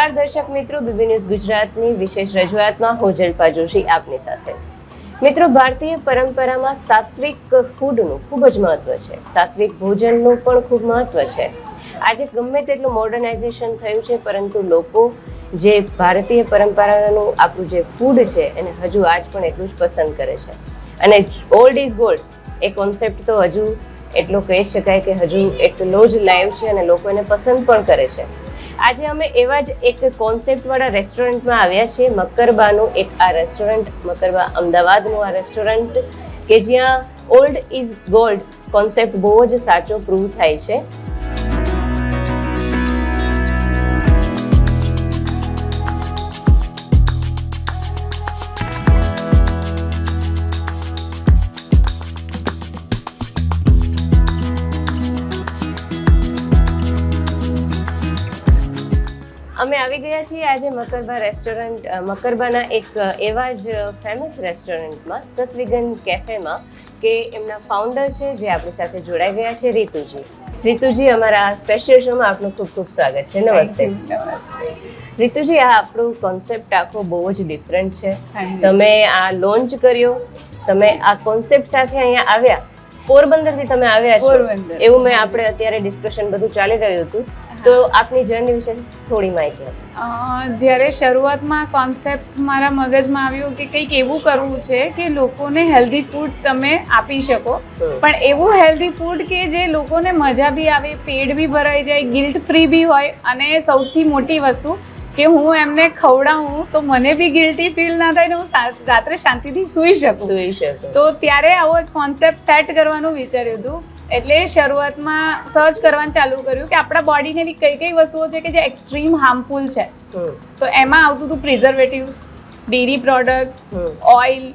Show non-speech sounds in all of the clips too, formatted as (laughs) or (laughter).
નમસ્કાર દર્શક મિત્રો, બીબી ન્યૂઝ ગુજરાતની વિશેષ રજૂઆતમાં હું જલ્પા જોશી આપની સાથે. મિત્રો, ભારતીય પરંપરામાં સાત્વિક ફૂડનું ખૂબ જ મહત્વ છે. સાત્વિક ભોજનનું પણ ખૂબ મહત્વ છે. આજે ગમે તેટલું મોડર્નાઇઝેશન થયું છે, પરંતુ લોકો જે ભારતીય પરંપરાનું આપણું જે ફૂડ છે, એને હજુ આજ પણ એટલું જ પસંદ કરે છે. અને ઓલ્ડ ઇઝ ગોલ્ડ એ કોન્સેપ્ટ તો હજુ એટલો કહી શકાય કે હજુ એટલો જ લાઈવ છે અને લોકો એને પસંદ પણ કરે છે. આજે અમે એવા જ એક કોન્સેપ્ટવાળા રેસ્ટોરન્ટમાં આવ્યા છીએ. મકરબાનું એક આ રેસ્ટોરન્ટ મકરબા અમદાવાદનું આ રેસ્ટોરન્ટ કે જ્યાં ઓલ્ડ ઇઝ ગોલ્ડ કોન્સેપ્ટ બહુ જ સાચો પ્રૂવ થાય છે. અમે આવી ગયા છીએ આજે મકરબા રેસ્ટોરન્ટ મકરબાના એક એવા જ ફેમસ રેસ્ટોરન્ટમાં સત્વિગન કેફેમાં કે એમના ફાઉન્ડર છે જે આપણી સાથે જોડાઈ ગયા છે રીતુજી. રીતુજી અમારા સ્પેશિયલ શોમાં આપનું ખૂબ ખૂબ સ્વાગત છે. નમસ્તે. રીતુજી આ આપણું કોન્સેપ્ટ આખો બહુ જ ડિફરન્ટ છે. તમે આ લોન્ચ કર્યો તમે આ કોન્સેપ્ટ સાથે અહીંયા આવ્યા. પોરબંદરથી તમે આવ્યા છો. એવું મેં આપણે અત્યારે ડિસ્કશન બધું ચાલી રહ્યું હતું. તો આપની જર્ની વિશે થોડી માહિતી જ્યારે શરૂઆતમાં કોન્સેપ્ટ મારા મગજમાં આવ્યો કે કંઈક એવું કરવું છે કે લોકોને હેલ્ધી ફૂડ તમે આપી શકો પણ એવું હેલ્ધી ફૂડ કે જે લોકોને મજા બી આવે પેટ બી ભરાઈ જાય ગિલ્ટ ફ્રી બી હોય અને સૌથી મોટી વસ્તુ કે હું એમને ખવડાવું તો મને બી ગિલ્ટી ફીલ ના થાય ને હું રાત્રે શાંતિથી સૂઈ શકું. સુઈ શકું. તો ત્યારે આવો એક કોન્સેપ્ટ સેટ કરવાનું વિચાર્યું હતું. એટલે શરૂઆતમાં સર્ચ કરવાનું ચાલુ કર્યું કે આપણા બોડીને એવી કઈ કઈ વસ્તુઓ છે કે જે એક્સ્ટ્રીમ હાર્મફુલ છે. તો એમાં આવતું હતું preservatives dairy products oil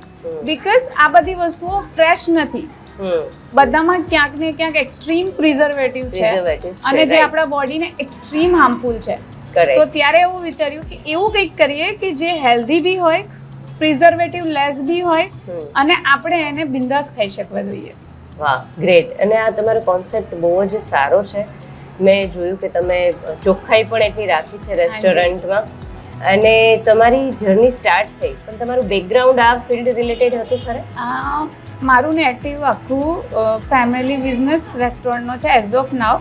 because આ બધી વસ્તુઓ ફ્રેશ નથી. બધામાં ક્યાંક ને ક્યાંક એક્સ્ટ્રીમ પ્રિઝર્વેટિવ છે. અને જે આપણા બોડીને એક્સ્ટ્રીમ હાર્મફુલ છે. તો ત્યારે એવું વિચાર્યું કે એવું કંઈક કરીએ કે જે હેલ્ધી બી હોય પ્રિઝર્વેટિવ લેસ બી હોય અને આપણે એને બિંદાસ ખાઈ શકવા જોઈએ. વાહ. ગ્રેટ અને આ તમારો કોન્સેપ્ટ બહુ જ સારો છે. મેં જોયું કે તમે ચોખ્ખાઈ પણ એટલી રાખી છે રેસ્ટોરન્ટમાં. અને તમારી જર્ની સ્ટાર્ટ થઈ. પણ તમારું બેકગ્રાઉન્ડ આ ફિલ્ડ રિલેટેડ હતું ખરે? મારું નેટિવ આખું ફેમિલી બિઝનેસ રેસ્ટોરન્ટનો છે એઝ ઓફ નાવ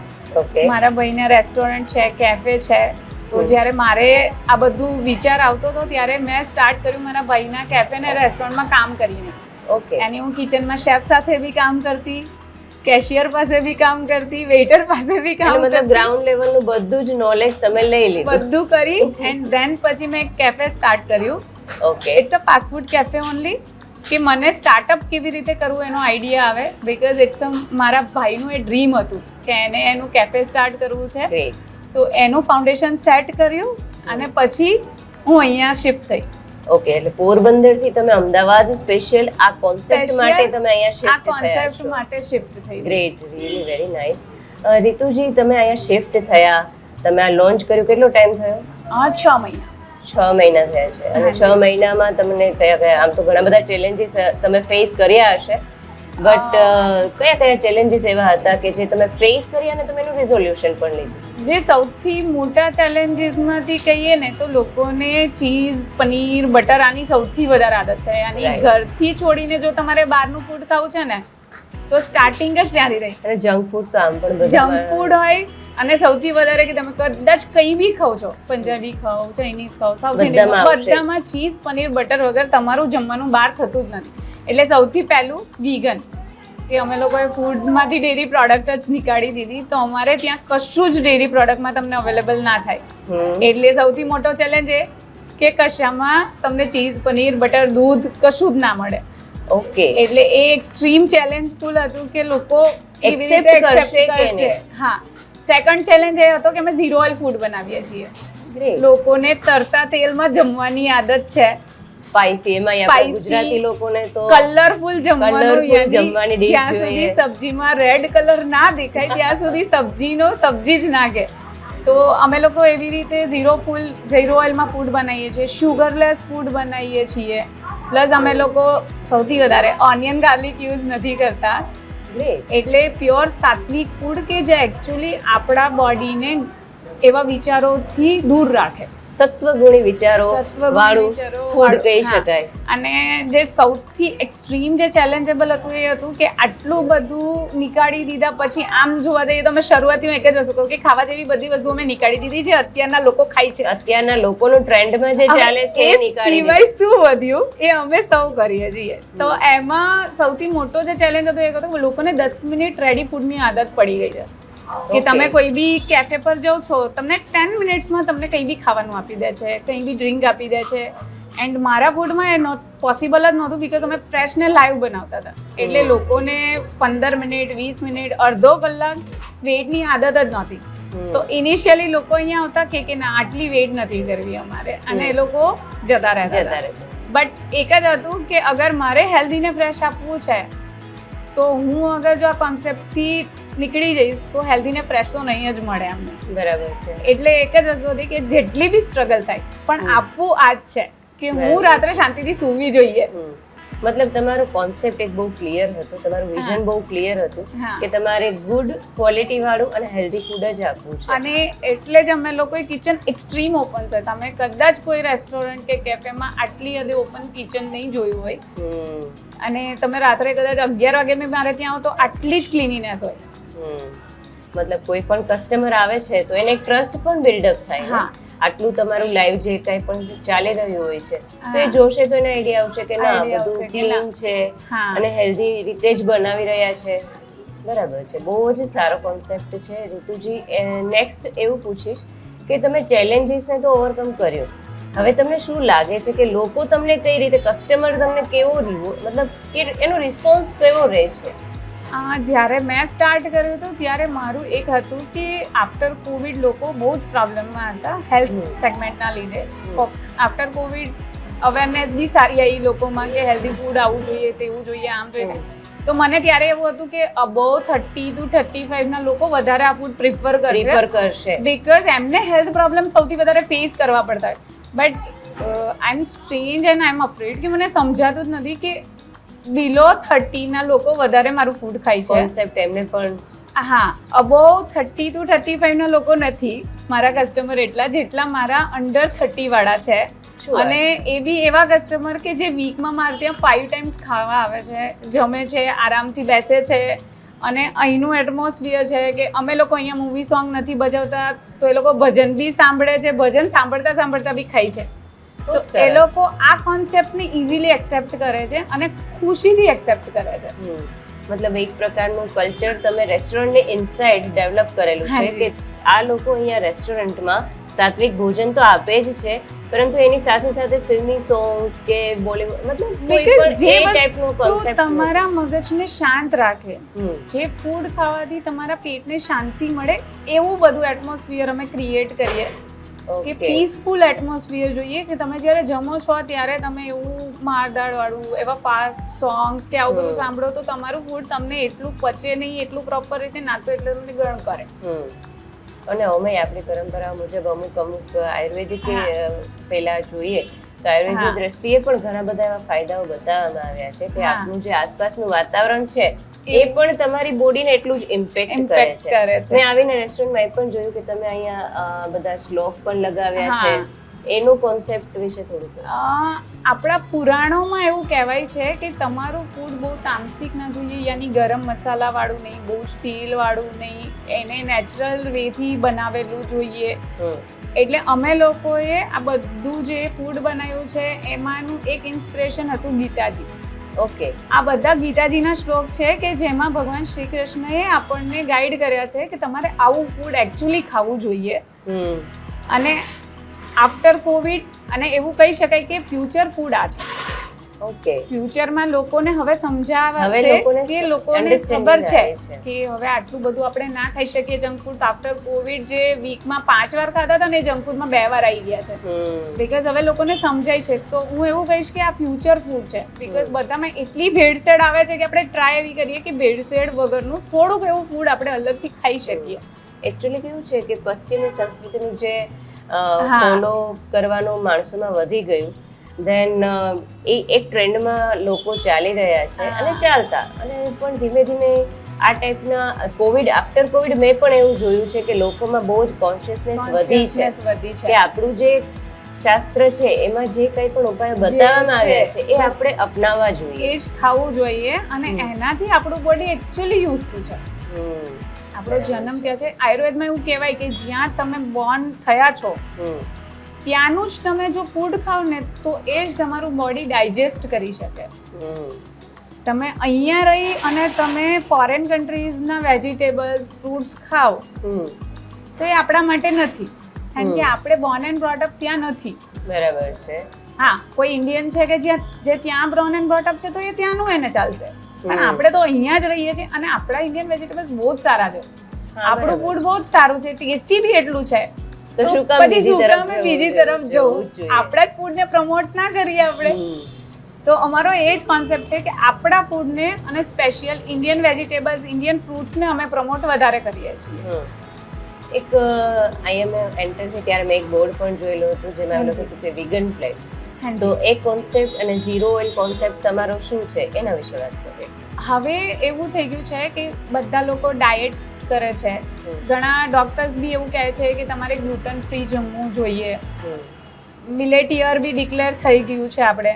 મારા ભાઈને રેસ્ટોરન્ટ છે કેફે છે. તો જ્યારે મારે આ બધું વિચાર આવતો હતો ત્યારે મેં સ્ટાર્ટ કર્યું મારા ભાઈના કેફે ને રેસ્ટોરન્ટમાં કામ કરીને. ઓકે એની હું કિચનમાં શેફ સાથે બી કામ કરતી કેશિયર પાસે બી કામ કરતી વેઇટર પાસે બી કામ કરતી. મતલબ ગ્રાઉન્ડ લેવલનું બધું જ નોલેજ તમે લઈ લીધું. બધું કરી એન્ડ ધેન પછી મેં એક કેફે સ્ટાર્ટ કર્યું. Okay it's a fast food cafe only કે મને સ્ટાર્ટઅપ કેવી રીતે કરવું એનો આઈડિયા આવે બિકોઝ ઇટ્સ મારા ભાઈનું એ ડ્રીમ હતું કે એને એનું કેફે સ્ટાર્ટ કરવું છે. તો એનું ફાઉન્ડેશન સેટ કર્યું અને પછી હું અહીંયા શિફ્ટ થઈ. ઓકે એટલે પોરબંદરથી તમે અમદાવાદ સ્પેશિયલ આ કોન્સેપ્ટ માટે તમે અહીંયા શિફ્ટ થયા કોન્સેપ્ટ માટે શિફ્ટ થઈ great really very nice Rituji તમે અહીંયા શિફ્ટ થયા. તમે આ લોન્ચ કર્યું. કેટલો ટાઈમ થયો? આ છ મહિના. છ મહિના થયા છે. અને છ મહિનામાં તમને કયા કયા આમ તો ઘણા બધા ચેલેન્જીસ તમે ફેસ કર્યા હશે. બટ કયા કયા ચેલેન્જીસ એવા હતા કે જે તમે ફેસ કરી અને તમે એનું રિઝોલ્યુશન પણ લીધું? જે સૌથી મોટા ચેલેન્જીસમાંથી કહીએ ને તો લોકોને ચીઝ પનીર બટર આની સૌથી વધારે આદત છે. આની. ઘરથી છોડીને જો તમારે બહારનું ફૂડ ખાવું છે ને તો સ્ટાર્ટિંગ જ ત્યાંથી રહી. અને જંક ફૂડ તો આમ પણ જંક ફૂડ હોય અને સૌથી વધારે કે તમે કદાચ કંઈ બી ખાવ છો પંજાબી ખાઓ ચાઇનીઝ ખાવ સાઉથ ઇન્ડિયન. બધામાં ચીઝ પનીર બટર વગર તમારું જમવાનું બહાર થતું જ નથી. એટલે સૌથી પહેલું વીગન કે અમે લોકોએ ફૂડમાંથી ડેરી પ્રોડક્ટ જ નીકાળી દીધી તો અમારે ત્યાં કશું જ ડેરી પ્રોડક્ટમાં તમને અવેલેબલ ના થાય. એટલે સૌથી મોટો ચેલેન્જ એ કે કશામાં તમને ચીઝ પનીર બટર દૂધ કશું જ ના મળે. ઓકે એટલે એ એક્સ્ટ્રીમ ચેલેન્જફુલ હતું કે લોકો એવી રીતે કે કરશે. હા. સેકન્ડ ચેલેન્જ એ હતો કે અમે ઝીરો ઓઇલ ફૂડ બનાવીએ છીએ. લોકોને તરતા તેલમાં જમવાની આદત છે. સ્પાઈસી એમાં આપણા ગુજરાતી લોકોને તો કલરફુલ જમવાનું જમવાની ડીશ જ્યાં સુધી સબ્જીમાં રેડ કલર ના દેખાય ત્યાં સુધી સબ્જીનો સબ્જી જ નાખે તો અમે લોકો એવી રીતે ઝીરો ફૂલ ઝીરો ઓઇલમાં ફૂડ બનાવીએ છીએ શુગરલેસ ફૂડ બનાવીએ છીએ. પ્લસ અમે લોકો સૌથી વધારે ઓનિયન ગાર્લિક યુઝ નથી કરતા. એટલે પ્યોર સાત્વિક ફૂડ કે જે એકચ્યુઅલી આપણા બોડીને એવા વિચારોથી દૂર રાખે. સત્વગુણી વિચારો વાળું ફૂડ કહી શકાય. અને જે સૌથી એક્સ્ટ્રીમ જે ચેલેન્જેબલ હતું એ હતું કે આટલું બધું નીકાળી દીધા પછી આમ જોવા જઈએ તો અમે શરૂઆતમાં એક જ વસ્તુ કહું કે ખાવા જેવી બધી વસ્તુ અમે નીકાળી દીધી છે અત્યારના લોકો ખાય છે. અત્યારના લોકોનું ટ્રેન્ડમાં જે ચાલે છે એ સિવાય શું વધ્યું? એ અમે સૌ કરીએ છીએ. તો એમાં સૌથી મોટો જે ચેલેન્જ હતો એ હતો કે લોકોને દસ મિનિટ રેડી ફૂડની આદત પડી ગઈ છે. કે તમે કોઈ બી કેફે પર જાઓ છો તમને ટેન મિનિટ્સમાં તમને કંઈ બી ખાવાનું આપી દે છે કંઈ બી ડ્રિંક આપી દે છે. એન્ડ મારા ફૂડમાં એ નોટ પોસિબલ જ નહોતું બીકોઝ અમે ફ્રેશ ને લાઈવ બનાવતા હતા. એટલે લોકોને પંદર મિનિટ વીસ મિનિટ અડધો કલાક વેટની આદત જ નહોતી. તો ઇનિશિયલી લોકો અહીંયા આવતા કે કે ના આટલી વેટ નથી કરવી અમારે. અને એ લોકો જતા રહેતા જતા બટ એક જ હતું કે અગર મારે હેલ્ધીને ફ્રેશ આપવું છે તો હું અગર જો આ કોન્સેપ્ટથી નીકળી જઈશ તો હેલ્ધીને ફ્રેશ તો નહીં જ મળે એમને. બરાબર છે. એટલે એક જ વસ્તુ હતી કે જેટલી બી સ્ટ્રગલ થાય પણ. આપવું આ જ છે કે હું રાત્રે શાંતિથી સૂવી જોઈએ. મતલબ તમારો કોન્સેપ્ટ એક બહુ ક્લિયર હતો તમારું વિઝન. બહુ ક્લિયર હતું કે તમારે ગુડ ક્વોલિટી વાળું અને હેલ્ધી ફૂડ જ આપવું છે. અને એટલે જ અમે લોકોએ કિચન એક્સ્ટ્રીમ ઓપન છે. તમે કદાચ કોઈ રેસ્ટોરન્ટ કે કેફેમાં આટલી હદે ઓપન કિચન નહીં જોયું હોય. અને તમે રાત્રે કદાચ અગિયાર વાગે મેં મારે ત્યાં આવો તો આટલી જ ક્લીનીનેસ હોય. મતલબ કોઈ પણ કસ્ટમર આવે છે તો એને એક ટ્રસ્ટ પણ બિલ્ડઅપ થાય હા. આટલું તમારું લાઈવ જે કંઈ પણ ચાલી રહ્યું હોય છે તો એ જોશે તો એને આઈડિયા આવશે કે ના બધું. ક્લીન છે અને હેલ્ધી રીતે જ બનાવી રહ્યા છે. બરાબર છે. બહુ જ સારો કોન્સેપ્ટ છે ઋતુજી. નેક્સ્ટ એવું પૂછીશ કે તમે ચેલેન્જીસને તો ઓવરકમ કર્યો. હવે તમને શું લાગે છે કે લોકો તમને કઈ રીતે કસ્ટમર તમને કેવો મતલબ કે એનો રિસ્પોન્સ કેવો રહે છે જ્યારે મેં સ્ટાર્ટ કર્યું હતું ત્યારે મારું એક હતું કે આફ્ટર કોવિડ લોકો બહુ જ પ્રોબ્લેમમાં હતા હેલ્થ સેગમેન્ટના લીધે. આફ્ટર કોવિડ અવેરનેસ બી સારી આવી લોકોમાં કે હેલ્ધી ફૂડ આવવું જોઈએ તેવું જોઈએ આમ જોઈએ તો મને ત્યારે એવું હતું કે અબોવ થર્ટી ટુ થર્ટી ફાઈવના લોકો વધારે આ ફૂડ પ્રિફર પ્રિફર કરશે કરશે. બિકોઝ એમને હેલ્થ પ્રોબ્લેમ સૌથી વધારે ફેસ કરવા પડતા હોય. But I am strange and I am afraid કે મને સમજાતું જ નથી કે બિલો થર્ટીના લોકો વધારે મારું ફૂડ ખાય છે. કોન્સેપ્ટ એમને પણ. હા અબો થર્ટી ટુ થર્ટી ફાઈવના લોકો નથી. મારા કસ્ટમર એટલા જેટલા મારા અંડર થર્ટી વાળા છે. અને એ બી એવા કસ્ટમર કે જે વીકમાં મારે ત્યાં ફાઈવ ટાઈમ્સ ખાવા આવે છે જમે છે આરામથી બેસે છે. અને અહીંનું એટમોસ્ફિયર છે કે અમે લોકો અહીંયા મૂવી સોંગ નથી બજાવતા તો એ લોકો ભજન બી સાંભળે છે ભજન સાંભળતા સાંભળતા બી ખાય છે. તો એ લોકો આ કોન્સેપ્ટને ઇઝીલી એક્સેપ્ટ કરે છે અને ખુશીથી એક્સેપ્ટ કરે છે. મતલબ એક પ્રકારનું કલ્ચર તમે રેસ્ટોરન્ટને ઇનસાઇડ ડેવલપ કરેલું છે કે આ લોકો અહીંયા રેસ્ટોરન્ટમાં સાત્વિક ભોજન તો આપે જ છે પરંતુ એની સાથે સાથે ફિલ્મી સોંગ્સ કે બોલીવુડ મતલબ જે ટાઈપનું કોન્સેપ્ટ તમારા મગજને શાંત રાખે જે ફૂડ ખાવાથી તમારા પેટને શાંતિ મળે એવું બધું એટમોસ્ફિયર અમે ક્રિએટ કરીએ. કે પીસફુલ એટમોસ્ફિયર જોઈએ કે તમે જ્યારે જમો છો ત્યારે તમે એવું મારદાળ વાળું એવા ફાસ્ટ સોંગ્સ કે આવું બધું સાંભળો તો તમારું ફૂડ તમને એટલું પચે નહીં એટલું પ્રોપર રીતે ના તો એટલે તમને ગણ કરે. અને અમે આપણી પરંપરા મુજબ અમુક અમુક આયુર્વેદિક. પેલા જોઈએ તો આયુર્વેદની દ્રષ્ટિએ પણ ઘણા બધા એવા ફાયદાઓ બતાવવામાં આવ્યા છે કે. આપનું જે આસપાસનું વાતાવરણ છે એ પણ તમારી બોડીને એટલું જ ઇમ્પેક્ટ કરે છે. કરે છે. મેં આવીને રેસ્ટોરન્ટમાં એ પણ જોયું કે તમે અહીંયા બધા શ્લોક પણ લગાવ્યા છે. એનું કોન્સેપ્ટ વિશે થોડું આપણા પુરાણોમાં એવું કહેવાય છે કે તમારું ફૂડ બહુ તામસિક ના જોઈએ યાની ગરમ મસાલા વાળું નહીં બહુ જ તેલવાળું નહીં. એને નેચરલ વેથી બનાવેલું જોઈએ. એટલે અમે લોકોએ આ બધું જે ફૂડ બનાવ્યું છે એમાંનું એક ઇન્સ્પિરેશન હતું ગીતાજી. ઓકે આ બધા ગીતાજીના શ્લોક છે કે જેમાં ભગવાન શ્રી કૃષ્ણએ આપણને ગાઈડ કર્યા છે કે તમારે આવું ફૂડ એકચ્યુઅલી ખાવું જોઈએ. હમ. અને આફ્ટર કોવિડ અને એવું કહી શકાય કે ફ્યુચર ફૂડ આ છે. ઓકે. ફ્યુચરમાં લોકોને હવે સમજાવશે કે લોકોને ખબર છે કે હવે આટલું બધું આપણે ના ખાઈ શકીએ જંક ફૂડ આફ્ટર કોવિડ જે વીકમાં પાંચ વાર ખાતા હતા ને જંક ફૂડમાં બે વાર આવી ગયા છે. બીકોઝ હવે લોકોને સમજાય છે. તો હું એવું કહીશ કે આ ફ્યુચર ફૂડ છે. બીકોઝ બધામાં એટલી ભેળસેળ આવે છે કે આપણે ટ્રાય એવી કરીએ કે ભેળસેળ વગરનું થોડુંક એવું ફૂડ આપણે અલગથી ખાઈ શકીએ. એકચ્યુઅલી કેવું છે કે પશ્ચિમી સંસ્કૃતિનું જે. ફોલો કરવાનું માણસોમાં વધી ગયું. દેન એ એક ટ્રેન્ડમાં લોકો ચાલી રહ્યા છે અને ચાલતા. અને પણ ધીમે ધીમે આ ટાઈપના કોવિડ આફ્ટર કોવિડ મેં પણ એવું જોયું છે કે લોકોમાં બહુ જ કોન્શિયસનેસ વધી છે. કે આપણું જે શાસ્ત્ર છે એમાં જે કંઈ પણ ઉપાય બતાવવામાં આવ્યા છે એ આપણે અપનાવવા જોઈએ. એ જ ખાવું જોઈએ અને એનાથી આપણું બોડી એકચ્યુઅલી યુઝ છે. આપણો જન્મ ક્યાં છે આયુર્વેદમાં એવું કહેવાય કે જ્યાં તમે બોર્ન થયા છો ત્યાંનું જ તમે જો ફૂડ ખાવ ને તો એ જ તમારું બોડી ડાયજેસ્ટ કરી શકે. તમે અહીંયા રહી અને તમે ફોરેન કન્ટ્રીઝના વેજીટેબલ્સ ફ્રૂટ્સ ખાઓ તો એ આપણા માટે નથી. કારણ કે આપણે બોર્ન એન્ડ બ્રોટઅપ ત્યાં નથી. બરાબર છે. હા કોઈ ઇન્ડિયન છે કે જ્યાં જે ત્યાં બ્રોન એન્ડ બ્રોટઅપ છે તો એ ત્યાંનું એને ચાલશે. પણ આપણે તો અહીંયા જ રહીએ છીએ અને આપણા ઇન્ડિયન વેજીટેબલ્સ બહુ જ સારા છે. આપણું ફૂડ બહુ જ સારું છે ટેસ્ટી બી એટલું છે. તો શું કામ બીજી તરફ બીજી તરફ જવું. આપણા જ ફૂડને પ્રમોટ ના કરીએ આપણે. તો અમારો એ જ કોન્સેપ્ટ છે કે આપણા ફૂડને અને સ્પેશિયલ ઇન્ડિયન વેજીટેબલ્સ ઇન્ડિયન ફ્રૂટ્સને અમે પ્રમોટ વધારે કરીએ છીએ. એક આઈએમએ એન્ટર થઈ ત્યારે મેં એક બોર્ડ પણ જોયેલું હતું જેમાં એમ લખ્યું કે વિગન પ્લેટ તો એ કોન્સેપ્ટ અને ઝીરો ઓઇલ કોન્સેપ્ટ તમારો શું છે? એના વિશે વાત કરીએ. હવે એવું થઈ ગયું છે કે બધા લોકો ડાયટ કરે છે. ઘણા ડોક્ટર્સ બી એવું કહે છે કે તમારે ગ્લુટન ફ્રી જમવું જોઈએ. હમ, મિલેટ યર બી ડિક્લેર થઈ ગયું છે આપણે.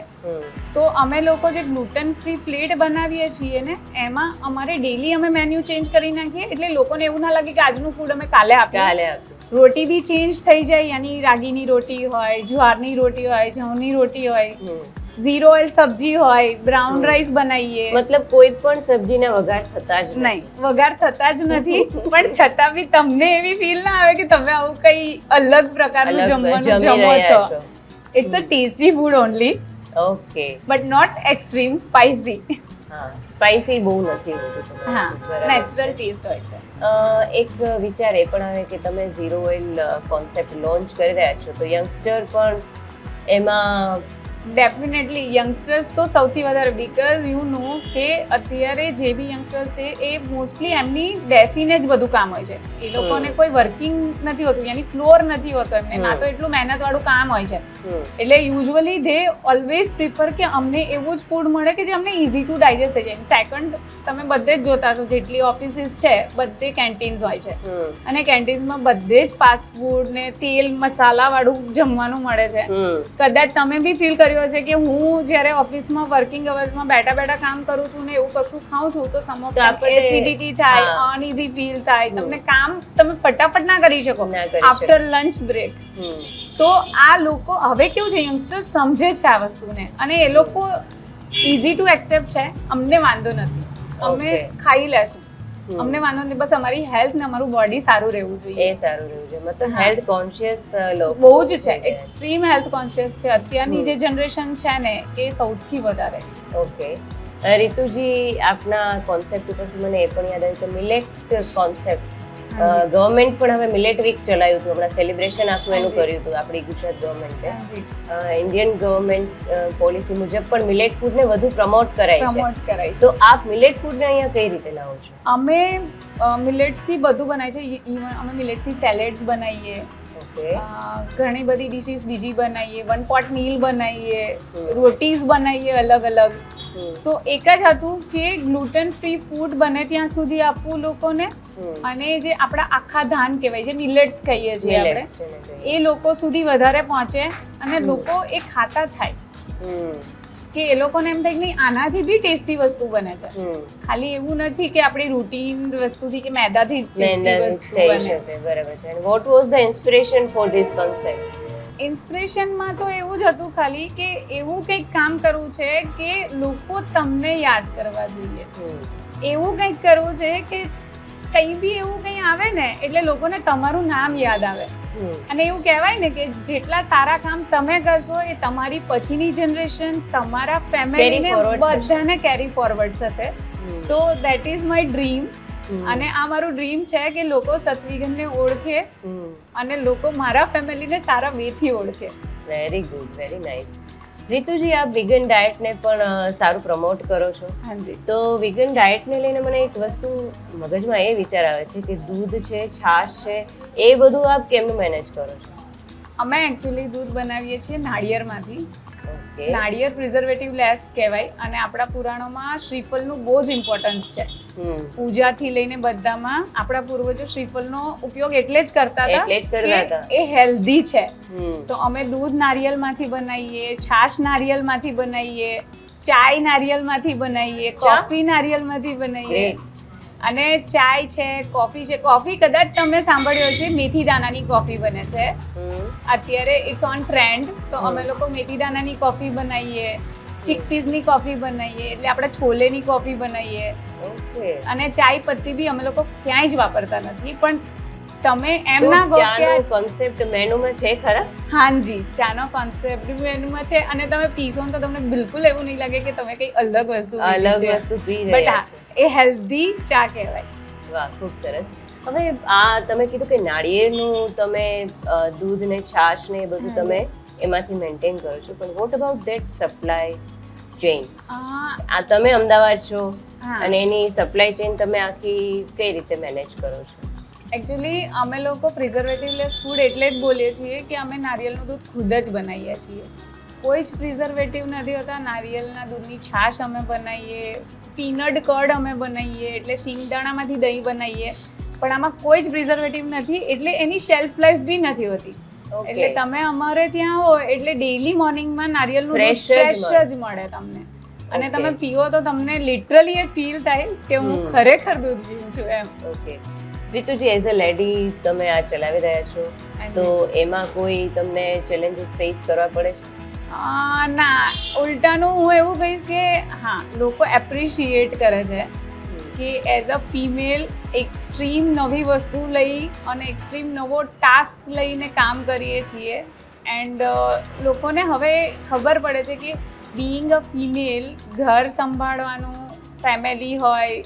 તો અમે લોકો જે ગ્લુટન ફ્રી પ્લેટ બનાવીએ છીએ ને એમાં અમારે ડેલી અમે મેન્યુ ચેન્જ કરી નાખીએ એટલે લોકોને એવું ના લાગે કે આજનું ફૂડ અમે કાલે આપીએ. આપ્યું રોટી બી ચેન્જ થઈ જાય યાની રાગીની રોટી હોય જ્વારની રોટી હોય જવની રોટી હોય. ઝીરો ઓઇલ સબ્જી હોય બ્રાઉન રાઈસ બનાવીએ. મતલબ કોઈ પણ સબ્જીના વઘાર થતા જ નહીં વઘાર થતા જ નથી. (laughs) પણ છતાં બી તમને એવી ફીલ ના આવે કે તમે આવું કઈ અલગ પ્રકારનું જમવાનું જમી છો. It's a tasty food only okay but not extreme spicy હા સ્પાઇસી બહુ નથી હોતું. હા નેચરલ ટેસ્ટ હોય છે. એક વિચાર એ પણ આવે કે તમે ઝીરો ઓઇલ કોન્સેપ્ટ લોન્ચ કરી રહ્યા છો તો યંગસ્ટર પણ એમાં ડેફિનેટલી યંગસ્ટર્સ તો સૌથી વધારે બીકોઝ યુ નો કે અત્યારે જે બી યંગસ્ટર્સ છે એ મોસ્ટલી એમની બેસીને જ બધું કામ હોય છે. એ લોકોને કોઈ વર્કિંગ નથી હોતું યાની ફ્લોર નથી હોતો એમને. ના તો એટલું મહેનતવાળું કામ હોય છે. એટલે યુઝ્યુઅલી ધે ઓલવેઝ પ્રિફર કે અમને એવું જ ફૂડ મળે કે જે અમને ઇઝી ટુ ડાયજેસ્ટ થઈ જાય. સેકન્ડ તમે બધે જ જોતા છો જેટલી ઓફિસીસ છે બધે કેન્ટીન્સ હોય છે. અને કેન્ટીનમાં બધે જ ફાસ્ટ ફૂડ ને તેલ મસાલા વાળું જમવાનું મળે છે. કદાચ તમે બી ફીલ કર્યું હશે કે હું જ્યારે ઓફિસમાં વર્કિંગ અવર્સમાં બેઠા બેઠા કામ કરું છું ને એવું કશું ખાઉં છું તો સમ તો આપણે- એસિડિટી થાય. અનઇઝી ફીલ થાય. તમને કામ તમે ફટાફટ ના કરી શકો. આફ્ટર લંચ બ્રેક તો આ લોકો હવે કેવું છે યંગસ્ટર્સ સમજે છે આ વસ્તુને. અને એ લોકો ઇઝી ટુ એક્સેપ્ટ છે અમને વાંધો નથી. અમે ખાઈ લેશું. અમને વાંધો નથી બસ અમારી હેલ્થ ને અમારું બોડી સારું રહેવું જોઈએ. એ સારું રહેવું જોઈએ. મતલબ હેલ્થ કોન્શિયસ લોકો બહુ જ છે એક્સ્ટ્રીમ હેલ્થ કોન્શિયસ છે. અત્યારની જે જનરેશન છે ને એ સૌથી વધારે. ઓકે રીતુજી આપના કોન્સેપ્ટ ઉપરથી મને એ પણ યાદ આવ્યું કે મિલેટ કોન્સેપ્ટ ગવર્મેન્ટ પણ હવે મિલેટ વીક ચલાવ્યું હતું. હમણાં સેલિબ્રેશન આખું એનું કર્યું હતું આપણી ગુજરાત ગવર્મેન્ટે ઇન્ડિયન ગવર્મેન્ટ પોલિસી મુજબ પણ મિલેટ ફૂડને વધુ પ્રમોટ કરાય છે. છે. તો આપ મિલેટ ફૂડને અહીંયા કઈ રીતે લાવો છો? અમે મિલેટ્સથી બધું બનાવીએ છીએ. ઇવન અમે મિલેટથી સેલેડ્સ બનાવીએ. ઘણી બધી ડિશિસ બીજી બનાવીએ. વન પોટ મીલ બનાવીએ. રોટીસ રોટીઝ બનાવીએ અલગ અલગ તો એક જ હતું કે ગ્લુટન ફ્રી ફૂડ બને ત્યાં સુધી આપવું લોકોને અને જે આપણા આખા ધાન કહેવાય જે મિલેટ્સ કહીએ છીએ આપણે એ લોકો સુધી વધારે પહોંચે અને લોકો એ ખાતા થાય. કે એ લોકોને એમ થાય કે નહીં આનાથી બી ટેસ્ટી વસ્તુ બને છે. ખાલી એવું નથી કે આપણી રૂટીન વસ્તુથી કે મેદાથી બરાબર છે. What was the inspiration for this concept ઇન્સ્પિરેશનમાં તો એવું જ હતું ખાલી કે એવું કંઈક કામ કરવું છે કે લોકો તમને યાદ કરવા જોઈએ. એવું કંઈક કરવું છે કે કંઈ બી એવું કંઈ આવે ને એટલે લોકોને તમારું નામ યાદ આવે. અને એવું કહેવાય ને કે જેટલા સારા કામ તમે કરશો એ તમારી પછીની જનરેશન તમારા ફેમિલીને બધાને કેરી ફોરવર્ડ થશે. તો દેટ ઇઝ માય ડ્રીમ અને આ મારું ડ્રીમ છે કે લોકો સત્વિગનને ઓળખે અને લોકો મારા ફેમિલીને સારા વેથી ઓળખે. Very good very nice Rituji આપ વિગન ડાયટને પણ સારું પ્રમોટ કરો છો? તો વિગન ડાયટને લઈને મને એક વસ્તુ મગજમાં એ વિચાર આવે છે કે દૂધ છે છાશ છે એ બધું આપ કેમનું મેનેજ કરો છો? અમે એકચ્યુઅલી દૂધ બનાવીએ છીએ નાળિયેરમાંથી. ઓકે નાળિયેર પ્રિઝર્વેટિવ લેસ કહેવાય અને આપણા પુરાણોમાં શ્રીફળનું બહુ જ ઇમ્પોર્ટન્સ છે પૂજાથી લઈને બધામાં આપણા પૂર્વજો શ્રીફળનો ઉપયોગ એટલે જ કરતા હતા એટલે જ કરતા હતા. એ હેલ્ધી છે તો અમે દૂધ નારિયેલમાંથી બનાવીએ છાશ નારિયેલમાંથી બનાવીએ ચાય નારિયેલમાંથી બનાવીએ? કોફી નારિયેલમાંથી બનાવીએ. અને ચાય છે કોફી છે. કોફી કદાચ તમે સાંભળ્યો છે મેથી દાનાની કોફી બને છે. અત્યારે ઇટ્સ ઓન ટ્રેન્ડ તો અમે લોકો મેથી દાનાની કોફી બનાવીએ ચીકપીઝની કોફી બનાવીએ એટલે આપણે છોલેની કોફી બનાવીએ. અને ચાય પત્તી બી અમે લોકો ક્યાંય જ વાપરતા નથી પણ તમે એમ ના કહો કે કોન્સેપ્ટ મેનુમાં છે ખરા? હાજી ચાનો કોન્સેપ્ટ મેનુમાં છે અને તમે પીશો તો તમને બિલકુલ એવું નહીં લાગે કે તમે કઈ અલગ વસ્તુ અલગ વસ્તુ પી રહ્યા છો. એ હેલ્ધી ચા કહેવાય. વાહ ખૂબ સરસ. હવે આ તમે કીધું કે નાળિયેરનું તમે દૂધ ને છાશ ને એ બધું તમે એમાંથી મેન્ટેન કરો છો. પણ what about that supply chain આ તમે અમદાવાદ છો અને એની સપ્લાય ચેઇન તમે આખી કઈ રીતે મેનેજ કરો છો? એકચ્યુઅલી અમે લોકો પ્રિઝર્વેટિવ લેસ ફૂડ એટલે જ બોલીએ છીએ કે અમે નારિયેળનું દૂધ ખુદ જ બનાવીએ છીએ. કોઈ જ પ્રિઝર્વેટિવ નથી હોતા નારિયેળના દૂધની છાશ અમે બનાવીએ પીનટ કર્ડ અમે બનાવીએ એટલે શિંગદાણામાંથી દહીં બનાવીએ. પણ આમાં કોઈ જ પ્રિઝર્વેટિવ નથી એટલે એની શેલ્ફ લાઈફ બી નથી હોતી. એટલે તમે અમારે ત્યાં હો એટલે ડેઈલી મોર્નિંગમાં નારિયેળનું જ ફ્રેશ જ મળે તમને. અને તમે પીવો તો તમને લિટરલી એ ફીલ થાય કે હું ખરેખર દૂધ પીવું છું એમ. Okay Rituji as a lady તમે આ ચલાવી રહ્યા છો. તો એમાં કોઈ તમને ચેલેન્જીસ ફેસ કરવા પડે છે? ના. ઉલટાનું હું એવું કહીશ કે હા લોકો એપ્રિશિએટ કરે છે કે એઝ અ ફિમેલ એક્સ્ટ્રીમ નવી વસ્તુ લઈ અને એક્સ્ટ્રીમ નવો ટાસ્ક લઈને કામ કરીએ છીએ. એન્ડ લોકોને હવે ખબર પડે છે કે બિઈંગ અ ફિમેલ ઘર સંભાળવાનું ફેમિલી હોય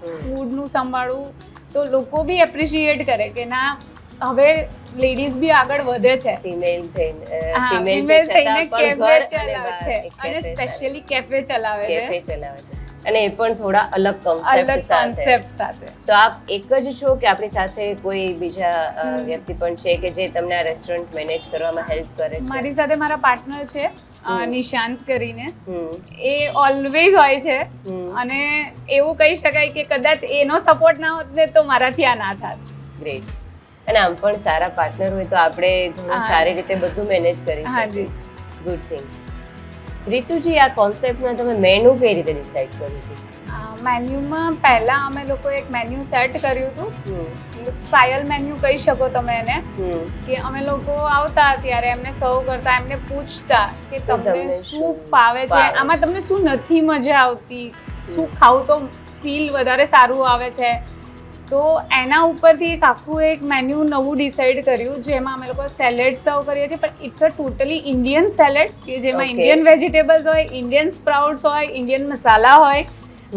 ફૂડનું સંભાળવું તો લોકો બી એપ્રિશિએટ કરે કે ના હવે લેડીઝ બી આગળ વધે છે. ફિમેલ થઈને ફિમેલ થઈને અને ચલાવે છે અને સ્પેશિયલી કેફે ચલાવે છે. કેફે ચલાવે છે. અને એ પણ થોડા અલગ કોન્સેપ્ટ સાથે. કોન્સેપ્ટ સાથે. તો આપ એક જ છો કે આપણી સાથે કોઈ બીજા વ્યક્તિ પણ છે કે જે તમને આ રેસ્ટોરન્ટ મેનેજ કરવામાં હેલ્પ કરે છે? મારી સાથે મારા પાર્ટનર છે. નિશાંત કરીને. એ ઓલવેઝ હોય છે. અને એવું કહી શકાય કે કદાચ એનો સપોર્ટ ના હોત ને તો મારાથી આ ના થાત. ગ્રેટ અને આમ પણ સારા પાર્ટનર હોય તો આપણે ઘણું સારી રીતે બધું મેનેજ કરી. શકીએ. ગુડ થિંગ રીતુજી આ કોન્સેપ્ટમાં તમે મેનુ કઈ રીતે ડિસાઈડ કર્યું હતું? મેન્યુમાં પહેલા અમે લોકો એક મેન્યુ સેટ કર્યું હતું. ટ્રાયલ મેન્યુ કહી શકો તમે એને? કે અમે લોકો આવતા ત્યારે એમને સર્વ કરતા એમને પૂછતા કે તમને શું ફાવે છે? આમાં તમને શું નથી મજા આવતી? શું ખાવું તો ફીલ વધારે સારું આવે છે. તો એના ઉપરથી એક આખું એક મેન્યુ નવું ડિસાઈડ કર્યું જેમાં અમે લોકો સેલેડ સર્વ કરીએ છીએ પણ it's a totally Indian salad કે જેમાં ઇન્ડિયન વેજીટેબલ્સ હોય ઇન્ડિયન સ્પ્રાઉટ્સ હોય ઇન્ડિયન મસાલા હોય.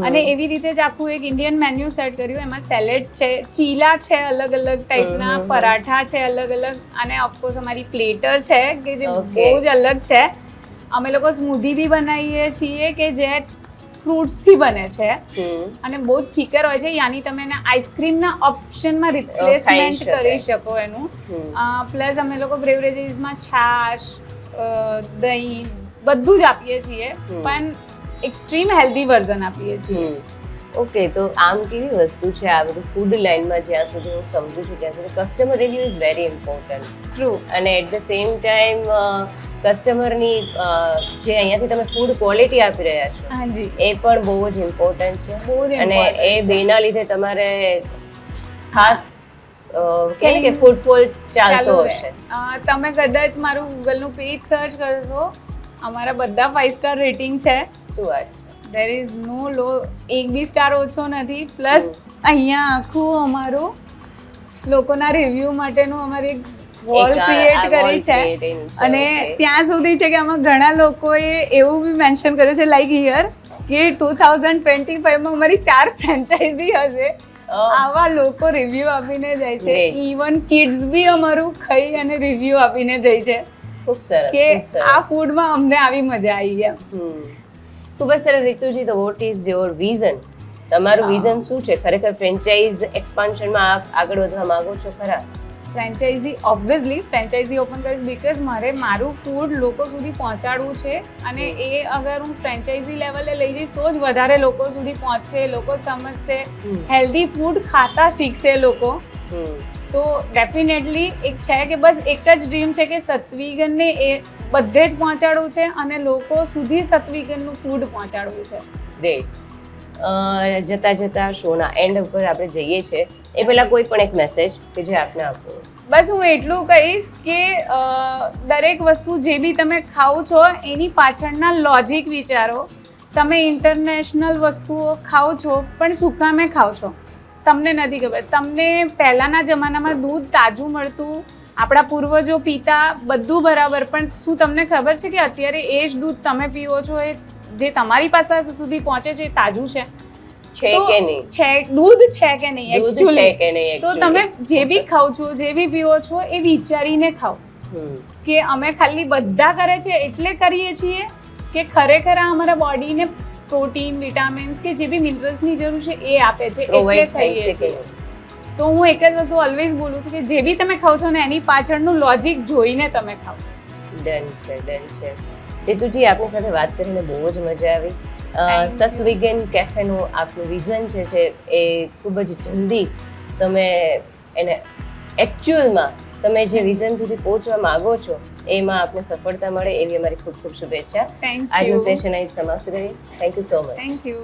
અને એવી રીતે જ આખું એક ઇન્ડિયન મેન્યુ સેટ કર્યું એમાં સેલેડ્સ છે ચીલા છે અલગ અલગ ટાઈપના. પરાઠા છે અલગ અલગ અને ઓફકોર્સ અમારી પ્લેટર છે કે જે બહુ જ અલગ છે. અમે લોકો સ્મૂધી બી બનાવીએ છીએ કે જે ફ્રૂટ્સથી બને છે. અને બહુ થીકર હોય છે. યાની તમે એને આઈસ્ક્રીમના ઓપ્શનમાં રિપ્લેસમેન્ટ કરી શકો એનું. પ્લસ અમે લોકો બ્રેવરેજીસમાં છાશ દહીં બધું જ આપીએ છીએ. પણ એક્સ્ટ્રીમ હેલ્ધી વર્ઝન આપીએ છીએ. ઓકે તો આમ કેવી વસ્તુ છે આ બધું ફૂડ લાઈનમાં જ્યાં સુધી હું સમજુ છું ત્યાં સુધી customer review is very important true અને એટ ધ સેમ ટાઈમ કસ્ટમરની જે અહીંયાથી તમે ફૂડ ક્વોલિટી આપી રહ્યા છો હાજી. એ પણ બહુ જ ઇમ્પોર્ટન્ટ છે. અને એ બેના લીધે તમારે ખાસ કે કે ફૂટફોલ ચાલતો હશે? તમે કદાચ મારું ગૂગલનું પેજ સર્ચ કરશો અમારા બધા ફાઇવ સ્ટાર રેટિંગ છે. શું વાત દેર ઇઝ નો લો એક બી સ્ટાર ઓછો નથી. પ્લસ અહીંયા આખું અમારું લોકોના રિવ્યૂ માટેનું અમારી એક વોલ ક્રિએટ કરી છે. અને ત્યાં સુધી છે કે આમાં ઘણા લોકોએ એવું બી મેન્શન કર્યું છે લાઈક હિયર કે ટુ થાઉઝન્ડ ટ્વેન્ટી ફાઈવમાં અમારી ચાર ફ્રેન્ચાઇઝી હશે. આવા લોકો રિવ્યુ આપીને જાય છે. ઇવન કિડ્સ બી અમારું ખાઈ અને રિવ્યુ આપીને જાય છે. ખૂબ સરસ કે આ ફૂડમાં અમને આવી મજા આવી ગયા હમ. ખૂબ જ સરસ રીતુજી તો વોટ ઇઝ યોર વિઝન તમારું વિઝન શું છે? ખરેખર ફ્રેન્ચાઇઝ એક્સપાન્શનમાં આપ આગળ વધવા માંગો છો ખરા? ફ્રેન્ચાઇઝી ઓબ્વિયસલી ફ્રેન્ચાઇઝી ઓપન કરીશ બીકોઝ મારે મારું ફૂડ લોકો સુધી પહોંચાડવું છે અને એ અગર હું ફ્રેન્ચાઇઝી લેવલે લઈ જઈશ તો જ વધારે લોકો સુધી પહોંચશે લોકો સમજશે. હેલ્ધી ફૂડ ખાતા શીખશે લોકો. તો ડેફિનેટલી એક છે કે બસ એક જ ડ્રીમ છે કે સત્વીગનને એ બધે જ પહોંચાડવું છે અને લોકો સુધી સત્વીગનનું ફૂડ પહોંચાડવું છે. ગ્રેટ જતા જતા શોના એન્ડ ઉપર આપણે જઈએ છીએ એ પહેલાં કોઈ પણ એક મેસેજ કે જે આપને આપવો બસ હું એટલું કહીશ કે દરેક વસ્તુ જે બી તમે ખાઓ છો, એની પાછળના લોજિક વિચારો. તમે ઇન્ટરનેશનલ વસ્તુઓ ખાઓ છો, પણ શું કામે ખાઓ છો? તમને નથી ખબર. તમને પહેલાંના જમાનામાં દૂધ તાજું મળતું, આપણા પૂર્વજો પીતા, બધું બરાબર. પણ શું તમને ખબર છે કે અત્યારે એ જ દૂધ તમે પીવો છો, એ જે તમારી પાસે સુધી પહોંચે છે તાજું છે. છે કે નહીં? છે દૂધ છે કે નહીં? છે કે નહીં તો તમે જે બી ખાવ છો જે બી પીવો છો એ વિચારીને ખાઓ. કે અમે ખાલી બધા કરે છે એટલે કરીએ છીએ કે ખરેખર આ અમારા બોડીને પ્રોટીન વિટામિન્સ કે જે બી મિનરલ્સની જરૂર છે એ આપે છે એટલે ખાઈએ છીએ. તો હું એક જ વસ્તુ ઓલવેઝ બોલું છું કે જે બી તમે ખાવ છો ને એની પાછળનું લોજિક જોઈને તમે ખાઓ. ડન છે ડન છે. રીતુજી આપની સાથે વાત કરીને બહુ જ મજા આવી. સત Thank કેફેનું આપનું વિઝન જે છે એ ખૂબ જ જલ્દી તમે એને એકચ્યુઅલમાં તમે જે વિઝન સુધી પહોંચવા માંગો છો એમાં આપને સફળતા મળે એવી અમારી ખૂબ ખૂબ શુભેચ્છા. આજનું સેશન અહીં સમાપ્ત કરી thank you so much thank you